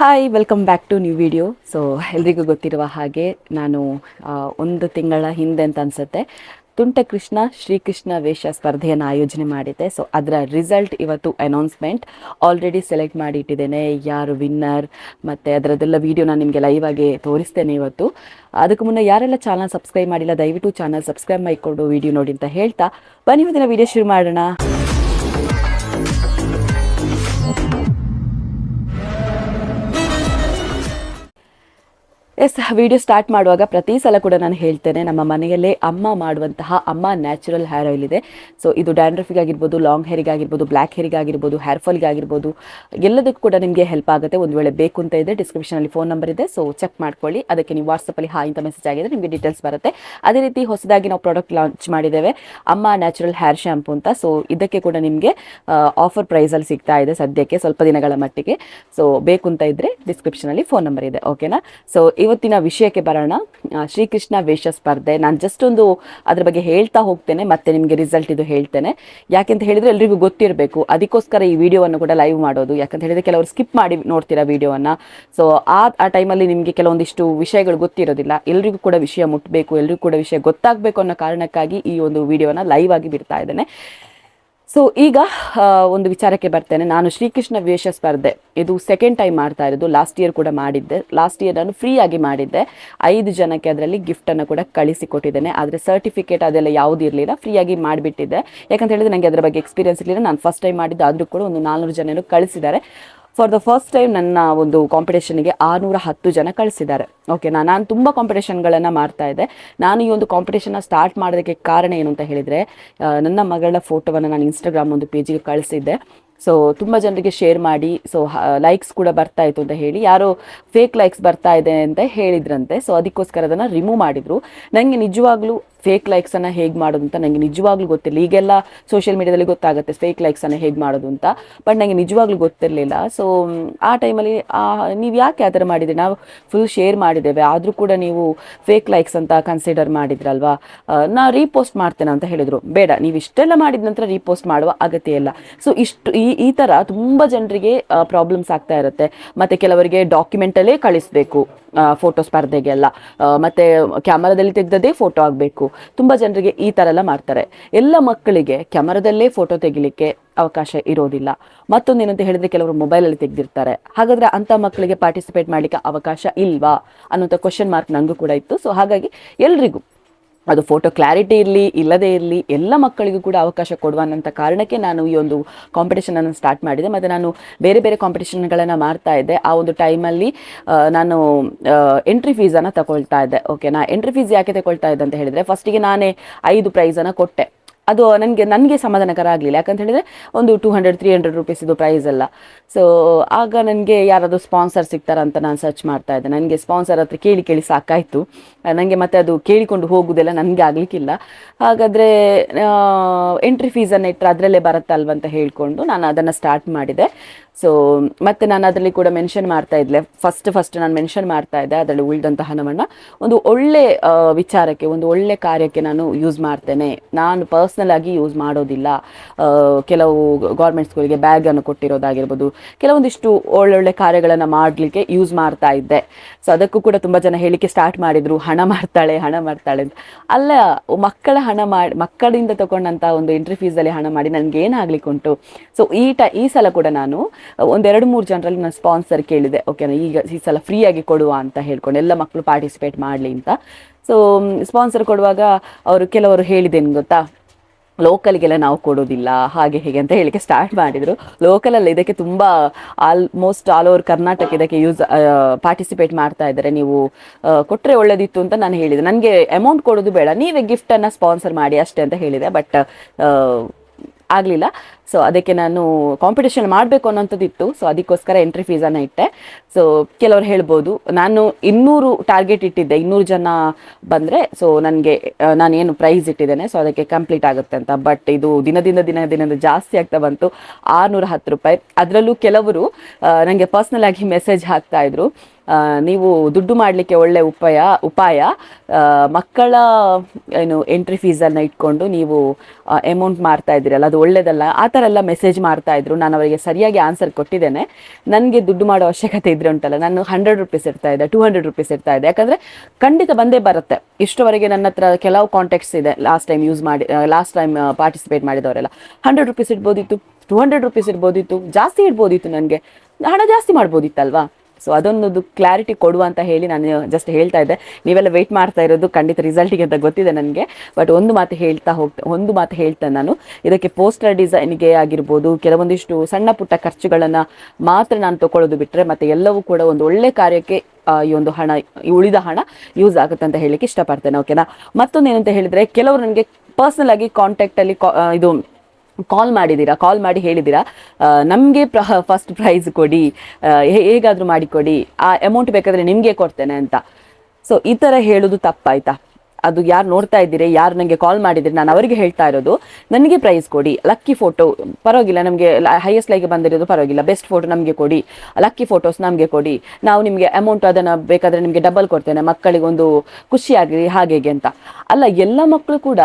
Hi welcome back to new video so ಎಲ್ರಿಗೂ ಗೊತ್ತಿರುವ ಹಾಗೆ ನಾನು ಒಂದು ತಿಂಗಳ ಹಿಂದೆ ಅಂತ ಅನ್ಸುತ್ತೆ. ತುಂಟ ಕೃಷ್ಣ ಶ್ರೀಕೃಷ್ಣ ವೇಷ ಸ್ಪರ್ಧೆಯನ್ನು ಆಯೋಜನೆ ಮಾಡಿದ್ದೆ. ಸೊ ಅದರ ರಿಸಲ್ಟ್ ಇವತ್ತು ಅನೌನ್ಸ್ಮೆಂಟ್ ಆಲ್ರೆಡಿ ಸೆಲೆಕ್ಟ್ ಮಾಡಿ ಇಟ್ಟಿದ್ದೇನೆ ಯಾರು ವಿನ್ನರ್ ಮತ್ತು ಅದರದ್ದೆಲ್ಲ ವೀಡಿಯೋ ನಾನು ನಿಮಗೆ ಲೈವ್ ಆಗಿ ತೋರಿಸ್ತೇನೆ ಇವತ್ತು. ಅದಕ್ಕೂ ಮುನ್ನ ಯಾರೆಲ್ಲ ಚಾನಲ್ ಸಬ್ಸ್ಕ್ರೈಬ್ ಮಾಡಿಲ್ಲ, ದಯವಿಟ್ಟು ಚಾನಲ್ ಸಬ್ಸ್ಕ್ರೈಬ್ ಮಾಡಿಕೊಂಡು ವಿಡಿಯೋ ನೋಡಿ ಅಂತ ಹೇಳ್ತಾ. ಬನ್ನಿ ಇವತ್ತಿನ ವೀಡಿಯೋ ಶುರು ಮಾಡೋಣ. ಎಸ್ ವಿಡಿಯೋ ಸ್ಟಾರ್ಟ್ ಮಾಡುವಾಗ ಪ್ರತಿ ಸಲ ಕೂಡ ನಾನು ಹೇಳ್ತೇನೆ, ನಮ್ಮ ಮನೆಯಲ್ಲೇ ಅಮ್ಮ ಮಾಡುವಂತಹ ಅಮ್ಮ ನ್ಯಾಚುರಲ್ ಹೇರ್ ಆಯಿಲ್ ಇದೆ. ಸೊ ಇದು ಡ್ಯಾಂಡ್ರಫಿಗೆ ಆಗಿರ್ಬೋದು ಲಾಂಗ್ ಹೇರಿಗೆ ಆಗಿರ್ಬೋದು ಬ್ಲ್ಯಾಕ್ ಹೇರಿಗೆ ಆಗಿರ್ಬೋದು ಹೇರ್ ಫಾಲ್ಗೆ ಆಗಿರ್ಬೋದು, ಎಲ್ಲದಕ್ಕೂ ಕೂಡ ನಿಮಗೆ ಹೆಲ್ಪ್ ಆಗುತ್ತೆ. ಒಂದು ವೇಳೆ ಬೇಕು ಅಂತ ಇದೆ ಡಿಸ್ಕ್ರಿಪ್ಷನಲ್ಲಿ ಫೋನ್ ನಂಬರ್ ಇದೆ. ಸೊ ಚೆಕ್ ಮಾಡ್ಕೊಳ್ಳಿ. ಅದಕ್ಕೆ ನೀವು ವಾಟ್ಸಪ್ಪಲ್ಲಿ ಹಾಯ್ ಅಂತ ಮೆಸೇಜ್ ಆಗಿದೆ. ನಿಮಗೆ ಡೀಟೇಲ್ಸ್ ಬರುತ್ತೆ. ಅದೇ ರೀತಿ ಹೊಸದಾಗಿ ನಾವು ಪ್ರಾಡಕ್ಟ್ ಲಾಂಚ್ ಮಾಡಿದ್ದೇವೆ, ಅಮ್ಮ ನ್ಯಾಚುರಲ್ ಹೇರ್ ಶ್ಯಾಂಪು ಅಂತ. ಸೊ ಇದಕ್ಕೆ ಕೂಡ ನಿಮಗೆ ಆಫರ್ ಪ್ರೈಸಲ್ಲಿ ಸಿಗ್ತಾ ಇದೆ ಸದ್ಯಕ್ಕೆ, ಸ್ವಲ್ಪ ದಿನಗಳ ಮಟ್ಟಿಗೆ. ಸೊ ಬೇಕು ಅಂತ ಇದ್ದರೆ ಡಿಸ್ಕ್ರಿಪ್ಷನಲ್ಲಿ ಫೋನ್ ನಂಬರ್ ಇದೆ. ಓಕೆನಾ ಸೊ ಇವತ್ತಿನ ವಿಷಯಕ್ಕೆ ಬರೋಣ. ಶ್ರೀಕೃಷ್ಣ ವೇಷ ಸ್ಪರ್ಧೆ. ನಾನು ಜಸ್ಟ್ ಒಂದು ಅದ್ರ ಬಗ್ಗೆ ಹೇಳ್ತಾ ಹೋಗ್ತೇನೆ, ಮತ್ತೆ ನಿಮಗೆ ರಿಸಲ್ಟ್ ಇದು ಹೇಳ್ತೇನೆ. ಯಾಕೆಂತ ಹೇಳಿದ್ರೆ ಎಲ್ರಿಗೂ ಗೊತ್ತಿರಬೇಕು, ಅದಕ್ಕೋಸ್ಕರ ಈ ವಿಡಿಯೋವನ್ನು ಕೂಡ ಲೈವ್ ಮಾಡೋದು. ಯಾಕಂತ ಹೇಳಿದ್ರೆ ಕೆಲವರು ಸ್ಕಿಪ್ ಮಾಡಿ ನೋಡ್ತೀರಾ ವಿಡಿಯೋವನ್ನ. ಸೊ ಆ ಆ ಟೈಮಲ್ಲಿ ನಿಮಗೆ ಕೆಲವೊಂದಿಷ್ಟು ವಿಷಯಗಳು ಗೊತ್ತಿರೋದಿಲ್ಲ. ಎಲ್ರಿಗೂ ಕೂಡ ವಿಷಯ ಮುಟ್ಟಬೇಕು ಎಲ್ರಿಗೂ ಕೂಡ ವಿಷಯ ಗೊತ್ತಾಗಬೇಕು ಅನ್ನೋ ಕಾರಣಕ್ಕಾಗಿ ಈ ಒಂದು ವಿಡಿಯೋನ ಲೈವ್ ಆಗಿ ಬಿಡ್ತಾ ಇದ್ದೇನೆ. ಸೊ ಈಗ ಒಂದು ವಿಚಾರಕ್ಕೆ ಬರ್ತೇನೆ. ನಾನು ಶ್ರೀಕೃಷ್ಣ ವೇಷ ಸ್ಪರ್ಧೆ, ಇದು ಸೆಕೆಂಡ್ ಟೈಮ್ ಮಾಡ್ತಾ ಇರೋದು. ಲಾಸ್ಟ್ ಇಯರ್ ಕೂಡ ಮಾಡಿದ್ದೆ. ಲಾಸ್ಟ್ ಇಯರ್ ನಾನು ಫ್ರೀ ಆಗಿ ಮಾಡಿದ್ದೆ. ಐದು ಜನಕ್ಕೆ ಅದರಲ್ಲಿ ಗಿಫ್ಟನ್ನು ಕೂಡ ಕಳಿಸಿ ಕೊಟ್ಟಿದ್ದೇನೆ ಆದರೆ ಸರ್ಟಿಫಿಕೇಟ್ ಅದೆಲ್ಲ ಯಾವುದು ಇರಲಿಲ್ಲ. ಫ್ರೀಯಾಗಿ ಮಾಡಿಬಿಟ್ಟಿದ್ದೆ. ಯಾಕಂತ ಹೇಳಿದ್ರೆ ನನಗೆ ಅದರ ಬಗ್ಗೆ ಎಕ್ಸ್ಪೀರಿಯನ್ಸ್ ಇರಲಿಲ್ಲ. ನಾನು ಫಸ್ಟ್ ಟೈಮ್ ಮಾಡಿದ್ದು. ಆದರೂ ಕೂಡ ಒಂದು ನಾಲ್ನೂರು ಜನರು ಕಳಿಸಿದ್ದಾರೆ. ಫಾರ್ ದ ಫಸ್ಟ್ ಟೈಮ್ ನನ್ನ ಒಂದು ಕಾಂಪಿಟೇಷನ್ಗೆ ಆರುನೂರ ಹತ್ತು ಜನ ಕಳಿಸಿದ್ದಾರೆ. ಓಕೆ ನಾನು ತುಂಬ ಕಾಂಪಿಟೇಷನ್ಗಳನ್ನು ಮಾಡ್ತಾ ಇದ್ದೆ. ನಾನು ಈ ಒಂದು ಕಾಂಪಿಟೇಷನ್ನ ಸ್ಟಾರ್ಟ್ ಮಾಡೋದಕ್ಕೆ ಕಾರಣ ಏನು ಅಂತ ಹೇಳಿದರೆ ನನ್ನ ಮಗಳ ಫೋಟೋವನ್ನು ನಾನು ಇನ್ಸ್ಟಾಗ್ರಾಮ್ ಒಂದು ಪೇಜಿಗೆ ಕಳಿಸಿದ್ದೆ. ಸೊ ತುಂಬ ಜನರಿಗೆ ಶೇರ್ ಮಾಡಿ ಸೊ ಲೈಕ್ಸ್ ಕೂಡ ಬರ್ತಾ ಇತ್ತು ಅಂತ ಹೇಳಿ, ಯಾರೋ ಫೇಕ್ ಲೈಕ್ಸ್ ಬರ್ತಾ ಇದೆ ಅಂತ ಹೇಳಿದ್ರಂತೆ. ಸೊ ಅದಕ್ಕೋಸ್ಕರ ಅದನ್ನು ರಿಮೂವ್ ಮಾಡಿದರು. ನನಗೆ ನಿಜವಾಗ್ಲೂ ಫೇಕ್ ಲೈಕ್ಸನ್ನು ಹೇಗೆ ಮಾಡೋದು ಅಂತ ನನಗೆ ನಿಜವಾಗ್ಲೂ ಗೊತ್ತಿಲ್ಲ ಈಗೆಲ್ಲ ಸೋಷಿಯಲ್ ಮೀಡಿಯಾದಲ್ಲಿ ಗೊತ್ತಾಗುತ್ತೆ ಫೇಕ್ ಲೈಕ್ಸನ್ನು ಹೇಗೆ ಮಾಡೋದು ಅಂತ. ಬಟ್ ನನಗೆ ನಿಜವಾಗ್ಲೂ ಗೊತ್ತಿರಲಿಲ್ಲ. ಸೊ ಆ ಟೈಮಲ್ಲಿ ನೀವು ಯಾಕೆ ಆ ಥರ ಮಾಡಿದ್ರಿ? ನಾವು ಫುಲ್ ಶೇರ್ ಮಾಡಿದ್ದೇವೆ. ಆದರೂ ಕೂಡ ನೀವು ಫೇಕ್ ಲೈಕ್ಸ್ ಅಂತ ಕನ್ಸಿಡರ್ ಮಾಡಿದ್ರಲ್ವಾ? ನಾ ರೀಪೋಸ್ಟ್ ಮಾಡ್ತೇನೆ ಅಂತ ಹೇಳಿದರು. ಬೇಡ, ನೀವು ಇಷ್ಟೆಲ್ಲ ಮಾಡಿದ ನಂತರ ರೀಪೋಸ್ಟ್ ಮಾಡುವ ಅಗತ್ಯ ಇಲ್ಲ. ಸೊ ಇಷ್ಟು, ಈ ಈ ಥರ ತುಂಬ ಜನರಿಗೆ ಪ್ರಾಬ್ಲಮ್ಸ್ ಆಗ್ತಾ ಇರುತ್ತೆ. ಮತ್ತು ಕೆಲವರಿಗೆ ಡಾಕ್ಯುಮೆಂಟಲ್ಲೇ ಕಳಿಸ್ಬೇಕು. ಫೋಟೋ ಸ್ಪರ್ಧೆಗೆಲ್ಲ. ಮತ್ತೆ ಕ್ಯಾಮರಾದಲ್ಲಿ ತೆಗೆದದೇ ಫೋಟೋ ಆಗಬೇಕು. ತುಂಬ ಜನರಿಗೆ ಈ ಥರ ಎಲ್ಲ ಮಾಡ್ತಾರೆ. ಎಲ್ಲ ಮಕ್ಕಳಿಗೆ ಕ್ಯಾಮರಾದಲ್ಲೇ ಫೋಟೋ ತೆಗಿಲಿಕ್ಕೆ ಅವಕಾಶ ಇರೋದಿಲ್ಲ. ಮತ್ತೊಂದು ಏನಂತ ಹೇಳಿದ್ರೆ ಕೆಲವರು ಮೊಬೈಲಲ್ಲಿ ತೆಗೆದಿರ್ತಾರೆ. ಹಾಗಾದ್ರೆ ಅಂಥ ಮಕ್ಕಳಿಗೆ ಪಾರ್ಟಿಸಿಪೇಟ್ ಮಾಡಲಿಕ್ಕೆ ಅವಕಾಶ ಇಲ್ವಾ ಅನ್ನೋಂಥ ಕ್ವಶನ್ ಮಾರ್ಕ್ ನನಗೂ ಕೂಡ ಇತ್ತು. ಸೊ ಹಾಗಾಗಿ ಎಲ್ರಿಗೂ ಅದು ಫೋಟೋ ಕ್ಲಾರಿಟಿ ಇರಲಿ, ಇಲ್ಲದೇ ಇರಲಿ, ಎಲ್ಲ ಮಕ್ಕಳಿಗೂ ಕೂಡ ಅವಕಾಶ ಕೊಡುವ ಅನ್ನೋಂಥ ಕಾರಣಕ್ಕೆ ನಾನು ಈ ಒಂದು ಕಾಂಪಿಟೇಷನನ್ನು ಸ್ಟಾರ್ಟ್ ಮಾಡಿದೆ. ಮತ್ತು ನಾನು ಬೇರೆ ಬೇರೆ ಕಾಂಪಿಟೇಷನ್ಗಳನ್ನು ಮಾಡ್ತಾ ಇದ್ದೆ. ಆ ಒಂದು ಟೈಮಲ್ಲಿ ನಾನು ಎಂಟ್ರಿ ಫೀಸನ್ನು ತಗೊಳ್ತಾ ಇದ್ದೆ. ಓಕೆನಾ ಎಂಟ್ರಿ ಫೀಸ್ ಯಾಕೆ ತಗೊಳ್ತಾ ಇದ್ದೆ ಅಂತ ಹೇಳಿದರೆ ಫಸ್ಟಿಗೆ ನಾನೇ ಐದು ಪ್ರೈಸನ್ನು ಕೊಟ್ಟೆ. ಅದು ನನಗೆ ನನಗೆ ಸಮಾಧಾನಕರ ಆಗಲಿಲ್ಲ ಯಾಕಂತ ಹೇಳಿದರೆ ಒಂದು two hundred three hundred rupees ಇದು ಪ್ರೈಸ್ ಎಲ್ಲ ಸೊ ಆಗ ನನಗೆ ಯಾರಾದರೂ ಸ್ಪಾನ್ಸರ್ ಸಿಗ್ತಾರ ಅಂತ ನಾನು ಸರ್ಚ್ ಮಾಡ್ತಾ ಇದ್ದೆ. ನನಗೆ ಸ್ಪಾನ್ಸರ್ ಹತ್ರ ಕೇಳಿ ಕೇಳಿ ಸಾಕಾಯಿತು. ನನಗೆ ಮತ್ತೆ ಅದು ಕೇಳಿಕೊಂಡು ಹೋಗುವುದೆಲ್ಲ ನನಗೆ ಆಗಲಿಕ್ಕಿಲ್ಲ. ಹಾಗಾದರೆ ಎಂಟ್ರಿ ಫೀಸನ್ನು ಇಟ್ಟರೆ ಅದರಲ್ಲೇ ಬರುತ್ತಲ್ವ ಅಂತ ಹೇಳಿಕೊಂಡು ನಾನು ಅದನ್ನು ಸ್ಟಾರ್ಟ್ ಮಾಡಿದೆ. ಸೊ ಮತ್ತೆ ನಾನು ಅದರಲ್ಲಿ ಕೂಡ ಮೆನ್ಷನ್ ಮಾಡ್ತಾ ಇದ್ದೆ. ಫಸ್ಟ್ ಫಸ್ಟ್ ನಾನು ಮೆನ್ಷನ್ ಮಾಡ್ತಾ ಇದ್ದೆ ಅದರಲ್ಲಿ ಉಳಿದಂತಹ ಹಣವನ್ನು. ಒಂದು ಒಳ್ಳೆ ವಿಚಾರಕ್ಕೆ, ಒಂದು ಒಳ್ಳೆ ಕಾರ್ಯಕ್ಕೆ ನಾನು ಯೂಸ್ ಮಾಡ್ತೇನೆ. ನಾನು ಪರ್ಸ್ನಲ್ ಆಗಿ ಯೂಸ್ ಮಾಡೋದಿಲ್ಲ. ಕೆಲವು ಗೌರ್ಮೆಂಟ್ ಸ್ಕೂಲಿಗೆ ಬ್ಯಾಗನ್ನು ಕೊಟ್ಟಿರೋದಾಗಿರ್ಬೋದು. ಕೆಲವೊಂದಿಷ್ಟು ಒಳ್ಳೊಳ್ಳೆ ಕಾರ್ಯಗಳನ್ನು ಮಾಡಲಿಕ್ಕೆ ಯೂಸ್ ಮಾಡ್ತಾ ಇದ್ದೆ. ಸೊ ಅದಕ್ಕೂ ಕೂಡ ತುಂಬ ಜನ ಹೇಳಿಕೆ ಸ್ಟಾರ್ಟ್ ಮಾಡಿದರು. ಹಣ ಮಾಡ್ತಾಳೆ ಹಣ ಮಾಡ್ತಾಳೆ ಅಂತ. ಅಲ್ಲ, ಮಕ್ಕಳ ಹಣ ಮಾಡಿ, ಮಕ್ಕಳಿಂದ ತಗೊಂಡಂಥ ಒಂದು ಎಂಟ್ರಿ ಫೀಸಲ್ಲಿ ಹಣ ಮಾಡಿ ನನಗೆ ಉಂಟು ಸೊ ಈ ಟ, ಈ ಸಲ ಕೂಡ ನಾನು ಒಂದೆರಡು ಮೂರು ಜನರಲ್ಲಿ ನಾನು ಸ್ಪಾನ್ಸರ್ ಕೇಳಿದೆ. ಓಕೆನಾ ಈಗ ಈ ಸಲ ಫ್ರೀಯಾಗಿ ಕೊಡುವ ಅಂತ ಹೇಳ್ಕೊಂಡು ಎಲ್ಲ ಮಕ್ಕಳು ಪಾರ್ಟಿಸಿಪೇಟ್ ಮಾಡಲಿ ಅಂತ. ಸೊ ಸ್ಪಾನ್ಸರ್ ಕೊಡುವಾಗ ಅವರು ಕೆಲವರು ಹೇಳಿದ್ದೇನು ಗೊತ್ತಾ? ಲೋಕಲ್ಗೆಲ್ಲ ನಾವು ಕೊಡೋದಿಲ್ಲ, ಹಾಗೆ ಹೇಗೆ ಅಂತ ಹೇಳಿಕ್ಕೆ ಸ್ಟಾರ್ಟ್ ಮಾಡಿದರು. ಲೋಕಲಲ್ಲಿ ಇದಕ್ಕೆ ತುಂಬ ಆಲ್ಮೋಸ್ಟ್ ಆಲ್ ಓವರ್ ಕರ್ನಾಟಕ ಇದಕ್ಕೆ ಯೂಸ್ ಪಾರ್ಟಿಸಿಪೇಟ್ ಮಾಡ್ತಾ ಇದ್ದಾರೆ. ನೀವು ಕೊಟ್ಟರೆ ಒಳ್ಳೆದಿತ್ತು ಅಂತ ನಾನು ಹೇಳಿದೆ. ನನಗೆ ಅಮೌಂಟ್ ಕೊಡೋದು ಬೇಡ. ನೀವೇ ಗಿಫ್ಟನ್ನು ಸ್ಪಾನ್ಸರ್ ಮಾಡಿ ಅಷ್ಟೇ ಅಂತ ಹೇಳಿದೆ. ಬಟ್ ಆಗಲಿಲ್ಲ. ಸೊ ಅದಕ್ಕೆ ನಾನು ಕಾಂಪಿಟೇಷನ್ ಮಾಡಬೇಕು ಅನ್ನೋಂಥದ್ದಿತ್ತು. ಸೊ ಅದಕ್ಕೋಸ್ಕರ ಎಂಟ್ರಿ ಫೀಸನ್ನು ಇಟ್ಟೆ. ಸೊ ಕೆಲವರು ಹೇಳ್ಬೋದು ನಾನು ಇನ್ನೂರು ಟಾರ್ಗೆಟ್ ಇಟ್ಟಿದ್ದೆ. ಇನ್ನೂರು ಜನ ಬಂದರೆ ಸೊ ನನಗೆ ನಾನೇನು ಪ್ರೈಸ್ ಇಟ್ಟಿದ್ದೇನೆ. ಸೊ ಅದಕ್ಕೆ ಕಂಪ್ಲೀಟ್ ಆಗುತ್ತೆ ಅಂತ. ಬಟ್ ಇದು ದಿನದಿಂದ ದಿನ ದಿನದಿಂದ ಜಾಸ್ತಿ ಆಗ್ತಾ ಬಂತು. ಆರುನೂರ ಹತ್ತು ರೂಪಾಯಿ. ಅದರಲ್ಲೂ ಕೆಲವರು ನನಗೆ ಪರ್ಸ್ನಲ್ ಆಗಿ ಮೆಸೇಜ್ ಹಾಕ್ತಾ ಇದ್ರು. ಆ, ನೀವು ದುಡ್ಡು ಮಾಡಲಿಕ್ಕೆ ಒಳ್ಳೆ ಉಪಾಯ ಉಪಾಯ ಮಕ್ಕಳ, ಏನು ಎಂಟ್ರಿ ಫೀಸನ್ನು ಇಟ್ಕೊಂಡು ನೀವು ಅಮೌಂಟ್ ಮಾಡ್ತಾ ಇದ್ದೀರಲ್ಲ, ಅದು ಒಳ್ಳೇದಲ್ಲ, ಆ ಥರ ಎಲ್ಲ ಮೆಸೇಜ್ ಮಾಡ್ತಾ ಇದ್ರು. ನಾನು ಅವರಿಗೆ ಸರಿಯಾಗಿ ಆನ್ಸರ್ ಕೊಟ್ಟಿದ್ದೇನೆ. ನನಗೆ ದುಡ್ಡು ಮಾಡೋ ಅವಶ್ಯಕತೆ ಇದ್ರೆ ಉಂಟಲ್ಲ, ನಾನು ಹಂಡ್ರೆಡ್ ರುಪೀಸ್ ಇರ್ತಾ ಇದೆ ಟೂ ಹಂಡ್ರೆಡ್ ರುಪೀಸ್ ಇರ್ತಾ ಇದೆ ಯಾಕಂದರೆ ಖಂಡಿತ ಬಂದೇ ಬರುತ್ತೆ. ಇಷ್ಟವರೆಗೆ ನನ್ನ ಹತ್ರ ಕೆಲವು ಕಾಂಟ್ಯಾಕ್ಟ್ಸ್ ಇದೆ ಲಾಸ್ಟ್ ಟೈಮ್ ಯೂಸ್ ಮಾಡಿ ಲಾಸ್ಟ್ ಟೈಮ್ ಪಾರ್ಟಿಸಿಪೇಟ್ ಮಾಡಿದವರೆಲ್ಲ. ಹಂಡ್ರೆಡ್ ರುಪೀಸ್ ಇಡ್ಬೋದಿತ್ತು ಟೂ ಹಂಡ್ರೆಡ್ ರುಪೀಸ್ ಇರ್ಬೋದಿತ್ತು ಜಾಸ್ತಿ ಇಡ್ಬೋದಿತ್ತು ನನಗೆ. ಹಣ ಜಾಸ್ತಿ ಮಾಡ್ಬೋದಿತ್ತಲ್ವಾ? ಸೊ ಅದೊಂದು ಕ್ಲಾರಿಟಿ ಕೊಡುವ ಅಂತ ಹೇಳಿ ನಾನು ಜಸ್ಟ್ ಹೇಳ್ತಾ ಇದ್ದೆ. ನೀವೆಲ್ಲ ವೆಯ್ಟ್ ಮಾಡ್ತಾ ಇರೋದು, ಖಂಡಿತ ರಿಸಲ್ಟಿಗೆ ಅಂತ ಗೊತ್ತಿದೆ ನನಗೆ. ಬಟ್ ಒಂದು ಮಾತು ಹೇಳ್ತಾ ಹೋಗ್ತಾ, ಒಂದು ಮಾತು ಹೇಳ್ತೇನೆ ನಾನು. ಇದಕ್ಕೆ ಪೋಸ್ಟರ್ ಡಿಸೈನ್ಗೆ ಆಗಿರ್ಬೋದು, ಕೆಲವೊಂದಿಷ್ಟು ಸಣ್ಣ ಪುಟ್ಟ ಖರ್ಚುಗಳನ್ನು ಮಾತ್ರ ನಾನು ತಗೊಳ್ಳೋದು ಬಿಟ್ಟರೆ ಮತ್ತು ಎಲ್ಲವೂ ಕೂಡ ಒಂದು ಒಳ್ಳೆ ಕಾರ್ಯಕ್ಕೆ ಈ ಒಂದು ಹಣ ಉಳಿದ ಹಣ ಯೂಸ್ ಆಗುತ್ತೆ ಅಂತ ಹೇಳಲಿಕ್ಕೆ ಇಷ್ಟಪಡ್ತೇನೆ ಓಕೆನಾ ಮತ್ತೊಂದು ಹೇಳಿದರೆ, ಕೆಲವರು ನನಗೆ ಪರ್ಸ್ನಲ್ ಆಗಿ ಕಾಂಟ್ಯಾಕ್ಟಲ್ಲಿ ಇದು ಕಾಲ್ ಮಾಡಿದ್ದೀರಾ ಕಾಲ್ ಮಾಡಿ ಹೇಳಿದ್ದೀರಾ ನಮಗೆ ಪ್ರ ಫಸ್ಟ್ ಪ್ರೈಸ್ ಕೊಡಿ. ಹೇಗಾದರೂ ಮಾಡಿ ಕೊಡಿ. ಆ ಅಮೌಂಟ್ ಬೇಕಾದರೆ ನಿಮಗೆ ಕೊಡ್ತೇನೆ ಅಂತ. ಸೊ ಈ ಥರ ಹೇಳೋದು ತಪ್ಪಾಯ್ತಾ? ಅದು ಯಾರು ನೋಡ್ತಾ ಇದ್ದೀರಿ, ಯಾರು ನನಗೆ ಕಾಲ್ ಮಾಡಿದ್ರೆ, ನಾನು ಅವರಿಗೆ ಹೇಳ್ತಾ ಇರೋದು, ನನಗೆ ಪ್ರೈಸ್ ಕೊಡಿ. ಲಕ್ಕಿ ಫೋಟೋ ಪರವಾಗಿಲ್ಲ, ನಮಗೆ ಹೈಯೆಸ್ಟ್ ಲೈಗೆ ಬಂದಿರೋದು ಪರವಾಗಿಲ್ಲ. ಬೆಸ್ಟ್ ಫೋಟೋ ನಮಗೆ ಕೊಡಿ. ಲಕ್ಕಿ ಫೋಟೋಸ್ ನಮಗೆ ಕೊಡಿ. ನಾವು ನಿಮಗೆ ಅಮೌಂಟ್ ಅದನ್ನು ಬೇಕಾದರೆ ನಿಮಗೆ ಡಬಲ್ ಕೊಡ್ತೇನೆ. ಮಕ್ಕಳಿಗೆ ಒಂದು ಖುಷಿಯಾಗಲಿ ಹೀಗೆ ಅಂತ. ಅಲ್ಲ, ಎಲ್ಲ ಮಕ್ಕಳು ಕೂಡ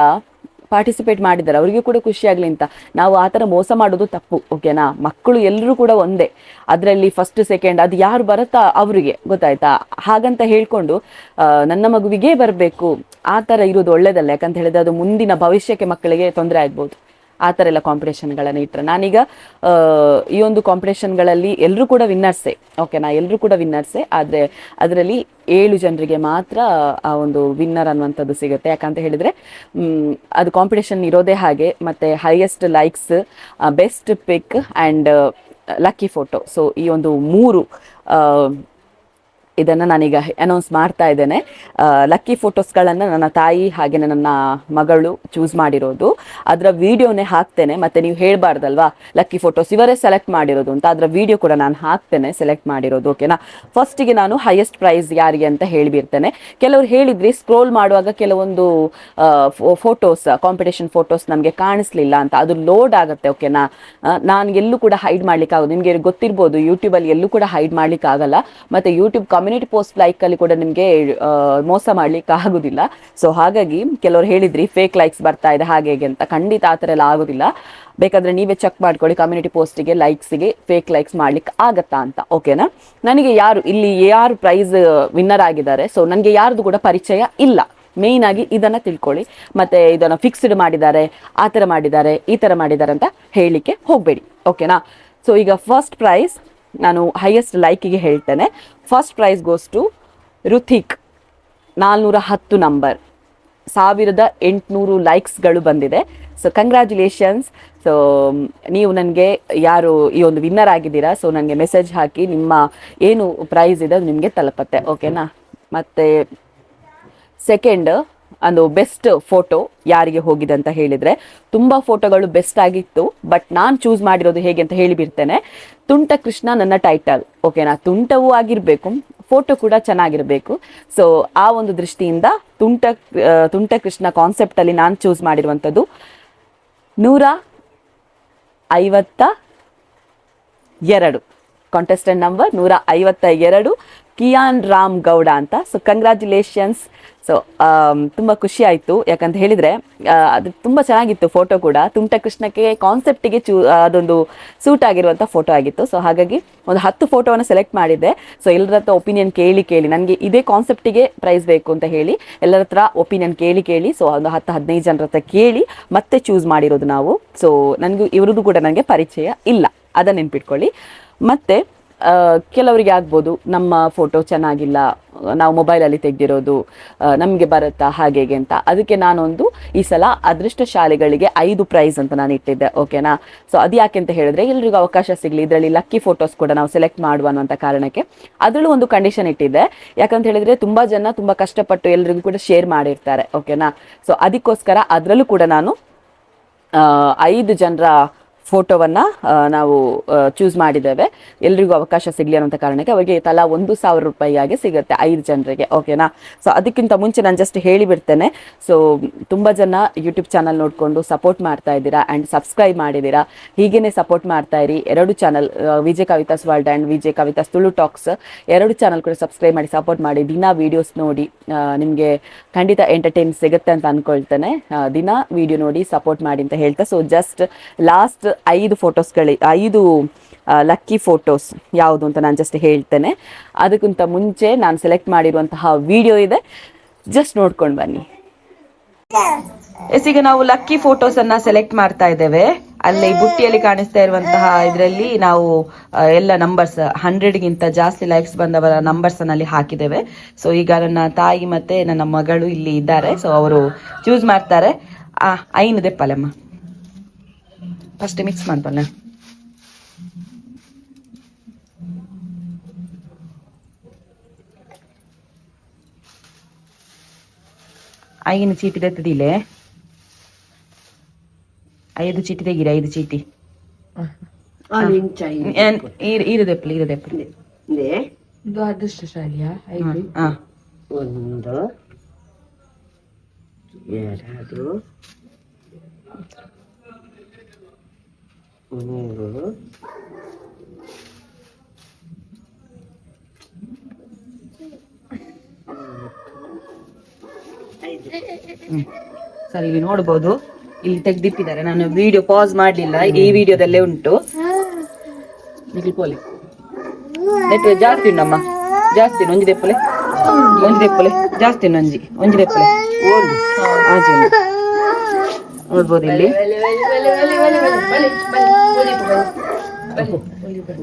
ಪಾರ್ಟಿಸಿಪೇಟ್ ಮಾಡಿದ್ದಾರೆ. ಅವರಿಗೂ ಕೂಡ ಖುಷಿ ಆಗಲಿ ಅಂತ. ನಾವು ಆ ಥರ ಮೋಸ ಮಾಡೋದು ತಪ್ಪು ಓಕೆನಾ ಮಕ್ಕಳು ಎಲ್ಲರೂ ಕೂಡ ಒಂದೇ. ಅದರಲ್ಲಿ ಫಸ್ಟ್ ಸೆಕೆಂಡ್ ಅದು ಯಾರು ಬರುತ್ತಾ ಅವರಿಗೆ, ಗೊತ್ತಾಯ್ತಾ? ಹಾಗಂತ ಹೇಳ್ಕೊಂಡು ನನ್ನ ಮಗುವಿಗೆ ಬರಬೇಕು. ಆ ಥರ ಇರೋದು ಒಳ್ಳೇದಲ್ಲ. ಯಾಕಂತ ಹೇಳಿದ್ರೆ ಅದು ಮುಂದಿನ ಭವಿಷ್ಯಕ್ಕೆ ಮಕ್ಕಳಿಗೆ ತೊಂದರೆ ಆಗ್ಬೋದು. ಆ ಥರ ಎಲ್ಲ ಕಾಂಪಿಟೇಷನ್ಗಳನ್ನು ಇಟ್ಟರೆ ನಾನೀಗ ಈ ಒಂದು ಕಾಂಪಿಟೇಷನ್ಗಳಲ್ಲಿ ಎಲ್ಲರೂ ಕೂಡ ವಿನ್ನರ್ಸೇ ಓಕೆನಾ ಎಲ್ಲರೂ ಕೂಡ ವಿನ್ನರ್ಸೆ ಆದರೆ, ಅದರಲ್ಲಿ ಏಳು ಜನರಿಗೆ ಮಾತ್ರ ಆ ಒಂದು ವಿನ್ನರ್ ಅನ್ನುವಂಥದ್ದು ಸಿಗುತ್ತೆ. ಯಾಕಂತ ಹೇಳಿದರೆ ಅದು ಕಾಂಪಿಟೇಷನ್ ಇರೋದೇ ಹಾಗೆ, ಮತ್ತು highest likes best pic and lucky photo so ಈ ಒಂದು ಮೂರು ಇದನ್ನು ನಾನೀಗ ಅನೌನ್ಸ್ ಮಾಡ್ತಾ ಇದ್ದೇನೆ. ಲಕ್ಕಿ ಫೋಟೋಸ್ಗಳನ್ನು ನನ್ನ ತಾಯಿ ಹಾಗೆ ನನ್ನ ಮಗಳು ಚೂಸ್ ಮಾಡಿರೋದು. ಅದರ ವಿಡಿಯೋನೇ ಹಾಕ್ತೇನೆ. ಮತ್ತು ನೀವು ಹೇಳಬಾರ್ದಲ್ವಾ? ಲಕ್ಕಿ ಫೋಟೋಸ್ ಇವರೇ ಸೆಲೆಕ್ಟ್ ಮಾಡಿರೋದು ಅಂತ. ಅದರ ವಿಡಿಯೋ ಕೂಡ ನಾನು ಹಾಕ್ತೇನೆ ಸೆಲೆಕ್ಟ್ ಮಾಡಿರೋದು. ಓಕೆನಾ ಫಸ್ಟಿಗೆ ನಾನು ಹೈಯೆಸ್ಟ್ ಪ್ರೈಸ್ ಯಾರಿಗೆ ಅಂತ ಹೇಳಿಬಿಡ್ತೇನೆ. ಕೆಲವರು ಹೇಳಿದ್ರಿ ಸ್ಕ್ರೋಲ್ ಮಾಡುವಾಗ ಕೆಲವೊಂದು ಫೋಟೋಸ್ ಕಾಂಪಿಟೇಷನ್ ಫೋಟೋಸ್ ನಮಗೆ ಕಾಣಿಸ್ಲಿಲ್ಲ ಅಂತ. ಅದು ಲೋಡ್ ಆಗುತ್ತೆ ಓಕೆನಾ ನಾನು ಎಲ್ಲೂ ಕೂಡ ಹೈಡ್ ಮಾಡ್ಲಿಕ್ಕೆ ಆಗೋದು ನಿಮಗೆ ಗೊತ್ತಿರ್ಬೋದು ಯೂಟ್ಯೂಬಲ್ಲಿ ಎಲ್ಲೂ ಕೂಡ ಹೈಡ್ ಮಾಡ್ಲಿಕ್ಕೆ ಆಗಲ್ಲ ಮತ್ತು ಯೂಟ್ಯೂಬ್ ಕಮ್ಯುನಿಟಿ ಪೋಸ್ಟ್ ಅಲ್ಲಿ ಕೂಡ ನಿಮಗೆ ಮೋಸ ಮಾಡ್ಲಿಕ್ಕೆ ಆಗುದಿಲ್ಲ. ಸೊ ಹಾಗಾಗಿ ಕೆಲವರು ಹೇಳಿದ್ರಿ ಫೇಕ್ ಲೈಕ್ಸ್ ಬರ್ತಾ ಇದೆ, ಹಾಗೆ ಹೇಗೆ ಅಂತ. ಖಂಡಿತ ಆ ಥರ ಎಲ್ಲ ಆಗೋದಿಲ್ಲ. ಬೇಕಾದ್ರೆ ನೀವೇ ಚೆಕ್ ಮಾಡ್ಕೊಳ್ಳಿ ಕಮ್ಯುನಿಟಿ ಪೋಸ್ಟಿಗೆ ಲೈಕ್ಸ್ಗೆ ಫೇಕ್ ಲೈಕ್ಸ್ ಮಾಡ್ಲಿಕ್ಕೆ ಆಗತ್ತಾ ಅಂತ. ಓಕೆನಾ ನನಗೆ ಯಾರು, ಇಲ್ಲಿ ಯಾರು ಪ್ರೈಸ್ ವಿನ್ನರ್ ಆಗಿದ್ದಾರೆ ಸೊ ನನಗೆ ಯಾರ್ದು ಕೂಡ ಪರಿಚಯ ಇಲ್ಲ. ಮೇಯ್ನ್ ಆಗಿ ಇದನ್ನ ತಿಳ್ಕೊಳ್ಳಿ. ಮತ್ತೆ ಇದನ್ನ ಫಿಕ್ಸ್ಡ್ ಮಾಡಿದ್ದಾರೆ, ಆ ಥರ ಮಾಡಿದ್ದಾರೆ, ಈ ಥರ ಮಾಡಿದ್ದಾರೆ ಅಂತ ಹೇಳಲಿಕ್ಕೆ ಹೋಗಬೇಡಿ. ಓಕೆನಾ ಸೊ ಈಗ ಫಸ್ಟ್ ಪ್ರೈಸ್ ನಾನು ಹೈಯೆಸ್ಟ್ ಲೈಕಿಗೆ ಹೇಳ್ತೇನೆ. First prize goes to Ruthik ನಾಲ್ನೂರ ಹತ್ತು ನಂಬರ್ ಸಾವಿರದ ಎಂಟುನೂರು ಲೈಕ್ಸ್ಗಳು ಬಂದಿದೆ. ಸೊ ಕಂಗ್ರ್ಯಾಚುಲೇಷನ್ಸ್ ಸೊ ನೀವು ನನಗೆ ಯಾರು ಈ ಒಂದು ವಿನ್ನರ್ ಆಗಿದ್ದೀರಾ? ಸೊ ನನಗೆ ಮೆಸೇಜ್ ಹಾಕಿ ನಿಮ್ಮ ಏನು ಪ್ರೈಸ್ ಇದೆ ಅದು ನಿಮಗೆ ತಲುಪತ್ತೆ. ಓಕೆನಾ ಮತ್ತು ಸೆಕೆಂಡ್ ಒಂದು ಬೆಸ್ಟ್ ಫೋಟೋ ಯಾರಿಗೆ ಹೋಗಿದೆ ಅಂತ ಹೇಳಿದರೆ, ತುಂಬ ಫೋಟೋಗಳು ಬೆಸ್ಟ್ ಆಗಿತ್ತು ಬಟ್ ನಾನು ಚೂಸ್ ಮಾಡಿರೋದು ಹೇಗೆ ಅಂತ ಹೇಳಿಬಿಡ್ತೇನೆ ತುಂಟ ಕೃಷ್ಣ ನನ್ನ ಟೈಟಲ್ ಓಕೆನಾ ತುಂಟವೂ ಆಗಿರಬೇಕು ಫೋಟೋ ಕೂಡ ಚೆನ್ನಾಗಿರಬೇಕು. ಸೊ ಆ ಒಂದು ದೃಷ್ಟಿಯಿಂದ ತುಂಟ ತುಂಟ ಕೃಷ್ಣ ಕಾನ್ಸೆಪ್ಟಲ್ಲಿ ನಾನು ಚೂಸ್ ಮಾಡಿರುವಂಥದ್ದು ನೂರ ಐವತ್ತ ಎರಡು. ಕಾಂಟೆಸ್ಟೆಂಟ್ ನಂಬರ್ ನೂರ ಐವತ್ತ ಎರಡು. ಕಿಯಾನ್ ರಾಮ್ ಗೌಡ ಅಂತ. ಸೊ ಕಂಗ್ರ್ಯಾಚುಲೇಷನ್ಸ್ ಸೊ ತುಂಬ ಖುಷಿ ಆಯಿತು. ಯಾಕಂತ ಹೇಳಿದರೆ ಅದು ತುಂಬ ಚೆನ್ನಾಗಿತ್ತು ಫೋಟೋ ಕೂಡ. ತುಂಟ ಕೃಷ್ಣಕ್ಕೆ ಕಾನ್ಸೆಪ್ಟಿಗೆ ಚೂ ಅದೊಂದು ಸೂಟ್ ಆಗಿರುವಂಥ ಫೋಟೋ ಆಗಿತ್ತು. ಸೊ ಹಾಗಾಗಿ ಒಂದು ಹತ್ತು ಫೋಟೋವನ್ನು ಸೆಲೆಕ್ಟ್ ಮಾಡಿದ್ದೆ. ಸೊ ಎಲ್ಲರ ಹತ್ರ ಒಪಿನಿಯನ್ ಕೇಳಿ ಕೇಳಿ. ನನಗೆ ಇದೇ ಕಾನ್ಸೆಪ್ಟಿಗೆ ಪ್ರೈಸ್ ಬೇಕು ಅಂತ ಹೇಳಿ ಎಲ್ಲರ ಹತ್ರ ಒಪಿನಿಯನ್ ಕೇಳಿ ಕೇಳಿ. ಸೊ ಒಂದು ಹತ್ತು, ಹದಿನೈದು ಜನರ ಹತ್ರ ಕೇಳಿ ಮತ್ತೆ ಚೂಸ್ ಮಾಡಿರೋದು ನಾವು. ಸೊ ನನಗೂ, ಇವ್ರದ್ದು ಕೂಡ ನನಗೆ ಪರಿಚಯ ಇಲ್ಲ. ಅದನ್ನು ನೆನ್ಪಿಟ್ಕೊಳ್ಳಿ. ಮತ್ತು ಕೆಲವರಿಗೆ ಆಗ್ಬೋದು, ನಮ್ಮ ಫೋಟೋ ಚೆನ್ನಾಗಿಲ್ಲ, ನಾವು ಮೊಬೈಲಲ್ಲಿ ತೆಗೆದಿರೋದು ನಮಗೆ ಬರುತ್ತಾ, ಹಾಗೆ ಅಂತ. ಅದಕ್ಕೆ ನಾನೊಂದು ಈ ಸಲ ಅದೃಷ್ಟ ಶಾಲೆಗಳಿಗೆ ಐದು ಪ್ರೈಸ್ ಅಂತ ನಾನು ಇಟ್ಟಿದ್ದೆ ಓಕೆನಾ ಸೊ ಅದು ಯಾಕೆ ಅಂತ ಹೇಳಿದ್ರೆ, ಎಲ್ರಿಗೂ ಅವಕಾಶ ಸಿಗಲಿ, ಇದರಲ್ಲಿ ಲಕ್ಕಿ ಫೋಟೋಸ್ ಕೂಡ ನಾವು ಸೆಲೆಕ್ಟ್ ಮಾಡುವ ಅನ್ನುವಂಥ ಕಾರಣಕ್ಕೆ ಅದರಲ್ಲೂ ಒಂದು ಕಂಡೀಷನ್ ಇಟ್ಟಿದ್ದೆ. ಯಾಕಂತ ಹೇಳಿದ್ರೆ, ತುಂಬ ಜನ ತುಂಬ ಕಷ್ಟಪಟ್ಟು ಎಲ್ರಿಗೂ ಕೂಡ ಶೇರ್ ಮಾಡಿರ್ತಾರೆ ಓಕೆನಾ ಸೊ ಅದಕ್ಕೋಸ್ಕರ ಅದರಲ್ಲೂ ಕೂಡ ನಾನು ಐದು ಜನರ ಫೋಟೋವನ್ನು ನಾವು ಚೂಸ್ ಮಾಡಿದ್ದೇವೆ. ಎಲ್ರಿಗೂ ಅವಕಾಶ ಸಿಗಲಿ ಅನ್ನೋಂಥ ಕಾರಣಕ್ಕೆ ಅವರಿಗೆ ತಲಾ ಒಂದು ಸಾವಿರ ರೂಪಾಯಿಯಾಗಿ ಸಿಗುತ್ತೆ ಐದು ಜನರಿಗೆ. ಓಕೆನಾ ಸೊ ಅದಕ್ಕಿಂತ ಮುಂಚೆ ನಾನು ಜಸ್ಟ್ ಹೇಳಿಬಿಡ್ತೇನೆ. ಸೊ ತುಂಬ ಜನ ಯೂಟ್ಯೂಬ್ ಚಾನಲ್ ನೋಡಿಕೊಂಡು ಸಪೋರ್ಟ್ ಮಾಡ್ತಾ ಇದ್ದೀರಾ ಆ್ಯಂಡ್ ಸಬ್ಸ್ಕ್ರೈಬ್ ಮಾಡಿದ್ದೀರಾ, ಹೀಗೇನೆ ಸಪೋರ್ಟ್ ಮಾಡ್ತಾ ಇರಿ. ಎರಡು channel Vijay Kavitha's world and Vijay Kavitha's Tulu talks ಎರಡು ಚಾನಲ್ ಕೂಡ ಸಬ್ಸ್ಕ್ರೈಬ್ ಮಾಡಿ ಸಪೋರ್ಟ್ ಮಾಡಿ, ದಿನ ವೀಡಿಯೋಸ್ ನೋಡಿ ನಿಮಗೆ ಖಂಡಿತ ಎಂಟರ್ಟೈನ್ ಸಿಗುತ್ತೆ ಅಂತ ಅಂದ್ಕೊಳ್ತೇನೆ ದಿನ ವಿಡಿಯೋ ನೋಡಿ ಸಪೋರ್ಟ್ ಮಾಡಿ ಅಂತ ಹೇಳ್ತಾ ಸೊ ಜಸ್ಟ್ ಲಾಸ್ಟ್ ಐದು ಫೋಟೋಸ್ಗಳಿ ಐದು ಲಕ್ಕಿ ಫೋಟೋಸ್ ಯಾವುದು ಅಂತ ನಾನು ಜಸ್ಟ್ ಹೇಳ್ತೇನೆ. ಅದಕ್ಕಿಂತ ಮುಂಚೆ ನಾನು ಸೆಲೆಕ್ಟ್ ಮಾಡಿರುವಂತಹ ವಿಡಿಯೋ ಇದೆ. ಜಸ್ಟ್ ನೋಡ್ಕೊಂಡು ಬನ್ನಿ. ಎಸ್, ಈಗ ನಾವು ಲಕ್ಕಿ ಫೋಟೋಸ್ ಅನ್ನ ಸೆಲೆಕ್ಟ್ ಮಾಡ್ತಾ ಇದ್ದೇವೆ. ಅಲ್ಲಿ ಬುಟ್ಟಿಯಲ್ಲಿ ಕಾಣಿಸ್ತಾ ಇರುವಂತಹ ಇದರಲ್ಲಿ ನಾವು ಎಲ್ಲ ನಂಬರ್ಸ್ ಹಂಡ್ರೆಡ್ ಗಿಂತ ಜಾಸ್ತಿ ಲೈಕ್ಸ್ ಬಂದವರ ನಂಬರ್ಸ್ ಅಲ್ಲಿ ಹಾಕಿದ್ದೇವೆ. ಸೊ ಈಗ ನನ್ನ ತಾಯಿ ಮತ್ತೆ ನನ್ನ ಮಗಳು ಇಲ್ಲಿ ಇದ್ದಾರೆ. ಸೊ ಅವರು ಚೂಸ್ ಮಾಡ್ತಾರೆ. ಐನದೆ ಐನು ದೆಪ್ಪಲೆಮ್ಮ ಫಸ್ಟ್ ಮಿಕ್ಸ್ ಮಾಡ್ಬಲ್ಲ ಐನು ಚೀಟಿ ತೆತ್ತಿದಿಲೆ ಐದು ಚೀಟಿ ತೆಗೀರಿ ಐದು ಚೀಟಿ ಏನ್- ಈರು ಈರು ದೆಪ್ಪಲಿ ಈರು ದೆಪ್ಪಲಿ ಇದು ಅದೃಷ್ಟಶಾಲಿಯ ಹಾ ಒಂದು ಎರಡು ಮೂರು ಸರಿ ಇಲ್ಲಿ ನೋಡ್ಬೋದು ಇಲ್ಲಿ ತೆಗ್ದಿಟ್ಟಿದ್ದಾರೆ ನಾನು ವಿಡಿಯೋ ಪಾಸ್ ಮಾಡಲಿಲ್ಲ ಈ ವಿಡಿಯೋದಲ್ಲೇ ಉಂಟು ನೆಟ್ ಜಾಸ್ತಿ ಉಂಟಮ್ಮ ಜಾಸ್ತಿ. ಒಂಜಿ ದೆಪ್ಪಲೆ ಒಂಜಿ ದೆಪ್ಪಲೆ ಜಾಸ್ತಿ ಒಂಜಿ ಒಂಜಿ ದೆಪ್ಪಲೆ. ನೋಡ್ಬೋದು ಇಲ್ಲಿ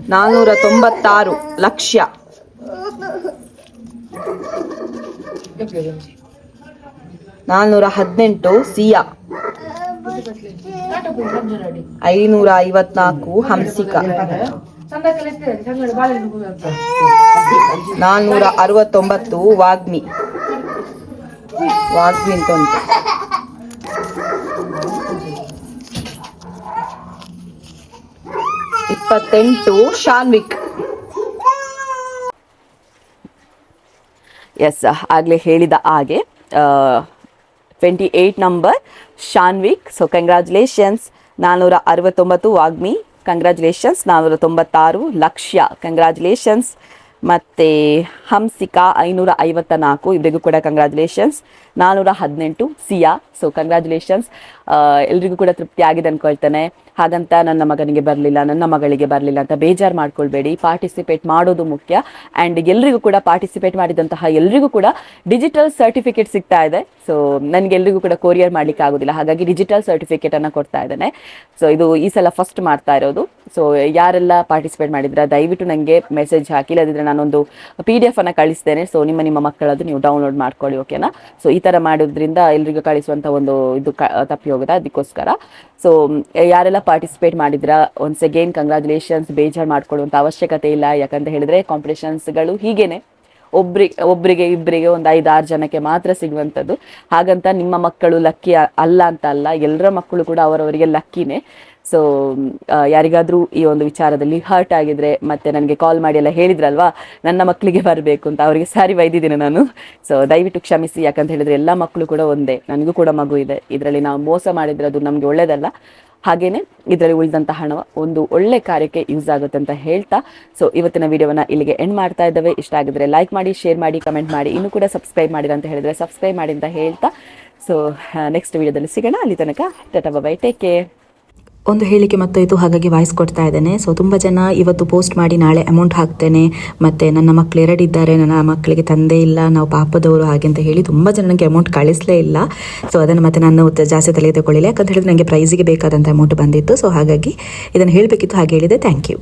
ನಾನ್ನೂರ ತೊಂಬತ್ತಾರು ಲಕ್ಷ. ನಾನ್ನೂರ ಹದಿನೆಂಟು ಸಿಯಾ. ಐನೂರ ಐವತ್ನಾಲ್ಕು ಹಂಸಿಕ. ನಾನ್ನೂರ ಅರವತ್ತೊಂಬತ್ತು ವಾಗ್ಮಿ. ವಾಗ್ಮಿ ಅಂತ ಉಂಟು. ಇಪ್ಪತ್ತೆಂಟು ಶಾನ್ವಿಕ್ ಎಸ್ ಆಗಲೇ ಹೇಳಿದ ಹಾಗೆ twenty eight number Shanvik. So congratulations ನಾನ್ನೂರ ಅರವತ್ತೊಂಬತ್ತು ವಾಗ್ಮಿ. ಕಂಗ್ರ್ಯಾಚುಲೇಷನ್ಸ್ ನಾನ್ನೂರ ತೊಂಬತ್ತಾರು ಲಕ್ಷ್ಯ. ಕಂಗ್ರ್ಯಾಚುಲೇಷನ್ಸ್ ಮತ್ತು ಹಂಸಿಕಾ ಐನೂರ ಐವತ್ತ ನಾಲ್ಕು ಇವರಿಗೂ ಕೂಡ ಕಂಗ್ರ್ಯಾಚುಲೇಷನ್ಸ್ ನಾನ್ನೂರ ಹದಿನೆಂಟು ಸಿಯಾ ಸೊ ಕಂಗ್ರ್ಯಾಚುಲೇಷನ್ಸ್ ಎಲ್ರಿಗೂ ಕೂಡ ತೃಪ್ತಿ ಆಗಿದೆ ಅಂದ್ಕೊಳ್ತಾನೆ ಹಾಗಂತ ನನ್ನ ಮಗನಿಗೆ ಬರಲಿಲ್ಲ, ನನ್ನ ಮಗಳಿಗೆ ಬರಲಿಲ್ಲ ಅಂತ ಬೇಜಾರು ಮಾಡ್ಕೊಳ್ಬೇಡಿ. ಪಾರ್ಟಿಸಿಪೇಟ್ ಮಾಡೋದು ಮುಖ್ಯ. ಆ್ಯಂಡ್ ಎಲ್ರಿಗೂ ಕೂಡ ಪಾರ್ಟಿಸಿಪೇಟ್ ಮಾಡಿದಂತಹ ಎಲ್ರಿಗೂ ಕೂಡ ಡಿಜಿಟಲ್ ಸರ್ಟಿಫಿಕೇಟ್ ಸಿಗ್ತಾ ಇದೆ. ಸೊ ನನಗೆ ಎಲ್ರಿಗೂ ಕೂಡ ಕೊರಿಯರ್ ಮಾಡ್ಲಿಕ್ಕೆ ಆಗೋದಿಲ್ಲ ಹಾಗಾಗಿ ಡಿಜಿಟಲ್ ಸರ್ಟಿಫಿಕೇಟನ್ನು ಕೊಡ್ತಾ ಇದ್ದೇನೆ. ಸೊ ಇದು ಈ ಸಲ ಫಸ್ಟ್ ಮಾಡ್ತಾ ಇರೋದು. ಸೊ ಯಾರೆಲ್ಲ ಪಾರ್ಟಿಸಿಪೇಟ್ ಮಾಡಿದ್ರೆ, ದಯವಿಟ್ಟು ನನಗೆ ಮೆಸೇಜ್ ಹಾಕಿ, ಇಲ್ಲದಿದ್ರೆ ನಾನೊಂದು ಪಿ ಡಿ ಎಫ್ ಅನ್ನು ಕಳಿಸ್ತೇನೆ. ಸೊ ನಿಮ್ಮ ನಿಮ್ಮ ಮಕ್ಕಳದ್ದು ನೀವು ಡೌನ್ಲೋಡ್ ಮಾಡ್ಕೊಳ್ಳಿ ಓಕೆನಾ ಸೊ ಈ ಥರ ಮಾಡೋದ್ರಿಂದ ಎಲ್ರಿಗೂ ಕಳಿಸುವಂಥ ಒಂದು ಇದು ಕ, ತಪ್ಪಿ ಹೋಗುತ್ತೆ? ಅದಕ್ಕೋಸ್ಕರ. ಸೊ ಯಾರೆಲ್ಲ ಪಾರ್ಟಿಸಿಪೇಟ್ ಮಾಡಿದ್ರ ಒನ್ಸ್ ಅಗೇನ್ ಕಂಗ್ರ್ಯಾಚುಲೇಷನ್ಸ್ ಬೇಜಾರು ಮಾಡ್ಕೊಳ್ಳುವಂಥ ಅವಶ್ಯಕತೆ ಇಲ್ಲ. ಯಾಕಂತ ಹೇಳಿದ್ರೆ ಕಾಂಪಿಟೇಷನ್ಸ್ಗಳು ಹೀಗೇನೆ. ಒಬ್ರಿ, ಒಬ್ರಿಗೆ ಇಬ್ಬರಿಗೆ ಒಂದು ಆರು ಜನಕ್ಕೆ ಮಾತ್ರ ಸಿಗುವಂಥದ್ದು ಹಾಗಂತ ನಿಮ್ಮ ಮಕ್ಕಳು ಲಕ್ಕಿ ಅಲ್ಲ ಅಂತ ಅಲ್ಲ, ಎಲ್ಲರ ಮಕ್ಕಳು ಕೂಡ ಅವರವರಿಗೆ ಲಕ್ಕಿನೇ ಸೊ ಯಾರಿಗಾದರೂ ಈ ಒಂದು ವಿಚಾರದಲ್ಲಿ ಹರ್ಟ್ ಆಗಿದ್ರೆ ಮತ್ತೆ ನನಗೆ ಕಾಲ್ ಮಾಡಿ ಎಲ್ಲ ಹೇಳಿದ್ರಲ್ವಾ? ನನ್ನ ಮಕ್ಕಳಿಗೆ ಬರಬೇಕು ಅಂತ. ಅವರಿಗೆ ಸಾರಿ ಬೈದಿದ್ದೀನಿ ನಾನು. ಸೊ ದಯವಿಟ್ಟು ಕ್ಷಮಿಸಿ. ಯಾಕಂತ ಹೇಳಿದ್ರೆ ಎಲ್ಲ ಮಕ್ಕಳು ಕೂಡ ಒಂದೇ. ನನಗೂ ಕೂಡ ಮಗು ಇದೆ. ಇದರಲ್ಲಿ ನಾವು ಮೋಸ ಮಾಡಿದರೆ ಅದು ನಮಗೆ ಒಳ್ಳೇದಲ್ಲ. ಹಾಗೇನೆ ಇದರಲ್ಲಿ ಉಳಿದಂಥ ಹಣ ಒಂದು ಒಳ್ಳೆ ಕಾರ್ಯಕ್ಕೆ ಯೂಸ್ ಆಗುತ್ತೆ ಅಂತ ಹೇಳ್ತಾ. ಸೊ ಇವತ್ತಿನ ವಿಡಿಯೋವನ್ನ ಇಲ್ಲಿಗೆ ಎಂಡ್ ಮಾಡ್ತಾ ಇದ್ದಾವೆ. ಇಷ್ಟ ಆಗಿದ್ರೆ ಲೈಕ್ ಮಾಡಿ ಶೇರ್ ಮಾಡಿ ಕಮೆಂಟ್ ಮಾಡಿ. ಇನ್ನೂ ಕೂಡ ಸಬ್ಸ್ಕ್ರೈಬ್ ಮಾಡಿಲ್ಲ ಅಂತ ಹೇಳಿದ್ರೆ ಸಬ್ಸ್ಕ್ರೈಬ್ ಮಾಡಿ ಅಂತ ಹೇಳ್ತಾ. ಸೊ ನೆಕ್ಸ್ಟ್ ವಿಡಿಯೋದಲ್ಲಿ ಸಿಗೋಣ. ಅಲ್ಲಿ ತನಕ, ಟಾಟಾ ಬಾಯ್ ಟೇಕ್ ಕೇರ್ ಒಂದು ಹೇಳಿಕೆ ಮತ್ತು ಇದು ಹಾಗಾಗಿ ವಾಯ್ಸ್ ಕೊಡ್ತಾ ಇದ್ದೇನೆ. ಸೊ ತುಂಬ ಜನ ಇವತ್ತು ಪೋಸ್ಟ್ ಮಾಡಿ ನಾಳೆ ಅಮೌಂಟ್ ಹಾಕ್ತೇನೆ. ಮತ್ತು ನನ್ನ ಮಕ್ಕಳು ಎರಡಿದ್ದಾರೆ. ನನ್ನ ಮಕ್ಕಳಿಗೆ ತಂದೆ ಇಲ್ಲ. ನಾವು ಪಾಪದವರು ಹಾಗೆ ಅಂತ ಹೇಳಿ ತುಂಬ ಜನ ನನಗೆ ಅಮೌಂಟ್ ಕಳಿಸಲೇ ಇಲ್ಲ. ಸೊ ಅದನ್ನು ಮತ್ತೆ ನಾನು ಜಾಸ್ತಿ ತಲೆ ತಗೊಳ್ಳಿಲ್ಲ ಯಾಕಂತ ಹೇಳಿದ್ರೆ ನನಗೆ ಪ್ರೈಸಿಗೆ ಬೇಕಾದಂಥ ಅಮೌಂಟ್ ಬಂದಿತ್ತು. ಸೊ ಹಾಗಾಗಿ ಇದನ್ನು ಹೇಳಬೇಕಿತ್ತು. ಹಾಗೆ ಹೇಳಿದೆ. Thank you